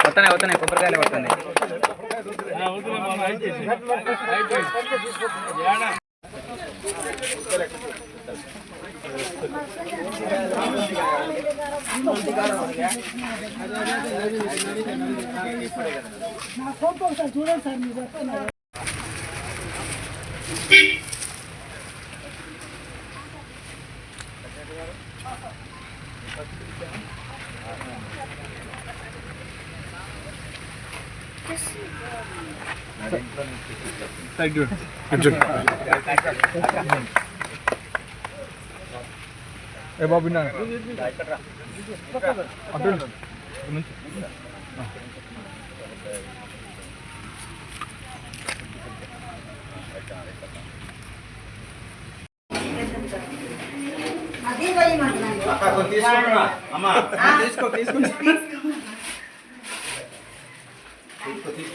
వస్తున్నాయి వస్తున్నాయి కొబ్బరికాయలు వస్తున్నాయి చూడండి సార్ మీరు ఏ బాబు అటు పోయమంటున్నాను తీసుకో తీసుకో.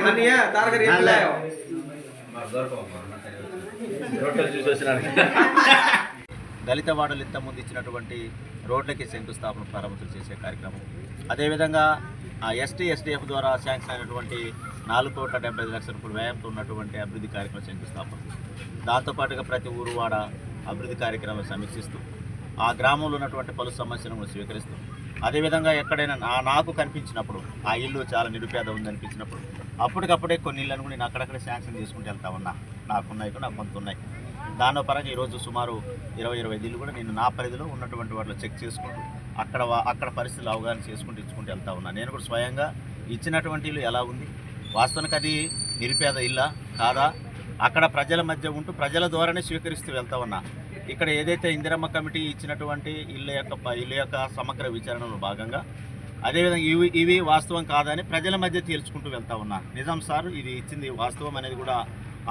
ఘానియా దళిత వాడలు ఇంతకుముందు ఇచ్చినటువంటి రోడ్లకి శంకుస్థాపన ప్రారంభం చేసే కార్యక్రమం. అదేవిధంగా ఆ ఎస్టీ ఎస్టీఎఫ్ ద్వారా శాంక్షన్ అయినటువంటి నాలుగు కోట్ల డెబ్బై ఐదు లక్షల రూపాయల వ్యయంతో ఉన్నటువంటి అభివృద్ధి కార్యక్రమం శంకుస్థాపన. దాంతోపాటుగా ప్రతి ఊరు వాడ అభివృద్ధి కార్యక్రమాలు సమీక్షిస్తూ ఆ గ్రామంలో ఉన్నటువంటి పలు సమస్యలను స్వీకరిస్తూ అదేవిధంగా ఎక్కడైనా నా నాకు కనిపించినప్పుడు ఆ ఇల్లు చాలా నిరుపేద ఉందనిపించినప్పుడు అప్పటికప్పుడే కొన్ని ఇళ్ళను కూడా నేను అక్కడక్కడ శాంక్షన్ చేసుకుంటూ వెళ్తా ఉన్నా. నాకున్నాయి కూడా నాకు కొంత ఉన్నాయి దాని పరంగా ఈరోజు సుమారు ఇరవై ఇరవై ఐదు ఇల్లు కూడా నేను నా పరిధిలో ఉన్నటువంటి వాటిలో చెక్ చేసుకుంటూ అక్కడ వా- అక్కడ పరిస్థితులు అవగాహన చేసుకుంటూ ఇచ్చుకుంటూ వెళ్తా ఉన్నా. నేను కూడా స్వయంగా ఇచ్చినటువంటి ఇల్లు ఎలా ఉంది? వాస్తవానికి అది నిరుపేద ఇల్లా కాదా? అక్కడ ప్రజల మధ్య ఉంటూ ప్రజల ద్వారానే స్వీకరిస్తూ వెళ్తా ఉన్నా. ఇక్కడ ఏదైతే ఇందిరమ్మ కమిటీ ఇచ్చినటువంటి ఇళ్ళ యొక్క ఇళ్ళ యొక్క సమగ్ర విచారణలో భాగంగా అదేవిధంగా ఇవి ఇవి వాస్తవం కాదని ప్రజల మధ్య తేల్చుకుంటూ వెళ్తా ఉన్నా. నిజాం సార్ ఇది ఇచ్చింది వాస్తవం అనేది కూడా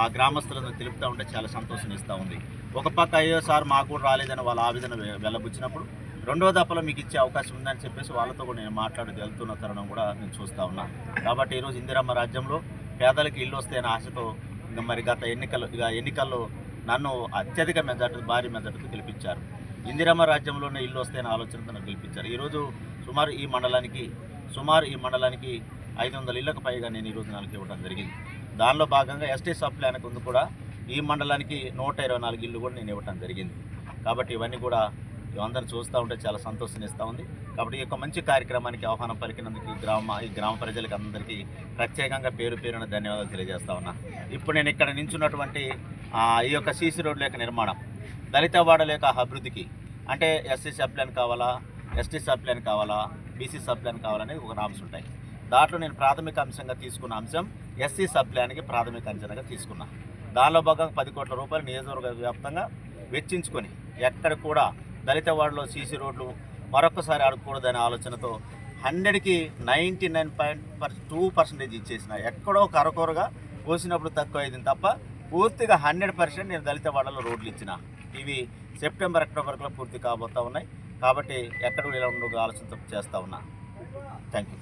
ఆ గ్రామస్తులను తెలుపుతూ ఉంటే చాలా సంతోషం ఇస్తూ ఉంది. ఒక పక్క అయ్యో సార్ మాకు కూడా రాలేదని వాళ్ళ ఆవేదన వెళ్ళబుచ్చినప్పుడు రెండో దప్పలో మీకు ఇచ్చే అవకాశం ఉందని చెప్పేసి వాళ్ళతో కూడా నేను మాట్లాడి వెళ్తున్న తరుణం కూడా నేను చూస్తూ ఉన్నా. కాబట్టి ఈరోజు ఇందిరమ్మ రాజ్యంలో పేదలకు ఇల్లు వస్తాయనే ఆశతో మరి గత ఎన్నికలు ఇక ఎన్నికల్లో నన్ను అత్యధిక మెజార్టీ భారీ మెజార్టీతో గెలిపించారు. ఇందిరమ్మ రాజ్యంలోనే ఇల్లు వస్తాయని ఆలోచనతో నన్ను గెలిపించారు. ఈరోజు సుమారు ఈ మండలానికి సుమారు ఈ మండలానికి ఐదు వందల ఇళ్ళకు పైగా నేను ఈరోజు నాకు ఇవ్వడం జరిగింది. దానిలో భాగంగా ఎస్టీ సబ్ ప్లాన్ కింద కూడా ఈ మండలానికి నూట ఇరవై నాలుగు ఇల్లు కూడా నేను ఇవ్వడం జరిగింది. కాబట్టి ఇవన్నీ కూడా అందరూ చూస్తూ ఉంటే చాలా సంతోషాన్ని ఇస్తూ ఉంది. కాబట్టి ఈ యొక్క మంచి కార్యక్రమానికి ఆహ్వానం పలికినందుకు గ్రామ ఈ గ్రామ ప్రజలకి అందరికీ ప్రత్యేకంగా పేరు పేరున ధన్యవాదాలు తెలియజేస్తా ఉన్నా. ఇప్పుడు నేను ఇక్కడ నించున్నటువంటి ఈ యొక్క సీసీ రోడ్ల యొక్క నిర్మాణం దళిత వాడల యొక్క అభివృద్ధికి అంటే ఎస్సీ సబ్ ప్లాన్ కావాలా ఎస్టీ సబ్ ప్లాన్ కావాలా బీసీ సబ్ ప్లాన్ కావాలనేది ఒక నామ్స్ ఉంటాయి. దాంట్లో నేను ప్రాథమిక అంశంగా తీసుకున్న అంశం ఎస్సీ సబ్ ప్లాన్కి ప్రాథమిక అంచనాగా తీసుకున్నా. దానిలో భాగంగా పది కోట్ల రూపాయలు నియోజకవర్గ వ్యాప్తంగా వెచ్చించుకొని ఎక్కడ కూడా దళిత వాడలో సీసీ రోడ్లు మరొకసారి ఆడకూడదనే ఆలోచనతో హండ్రెడ్కి ninety nine point per two percentage ఇచ్చేసిన ఎక్కడో కరకొరగా పోసినప్పుడు తక్కువ అయింది తప్ప పూర్తిగా హండ్రెడ్ పర్సెంట్ నేను దళిత వాడలో రోడ్లు ఇచ్చిన. ఇవి సెప్టెంబర్ అక్టోబర్లో పూర్తి కాబోతా ఉన్నాయి. కాబట్టి ఎక్కడ కూడా ఇలా ఉండగా ఆలోచనతో చేస్తూ ఉన్నా. Thank you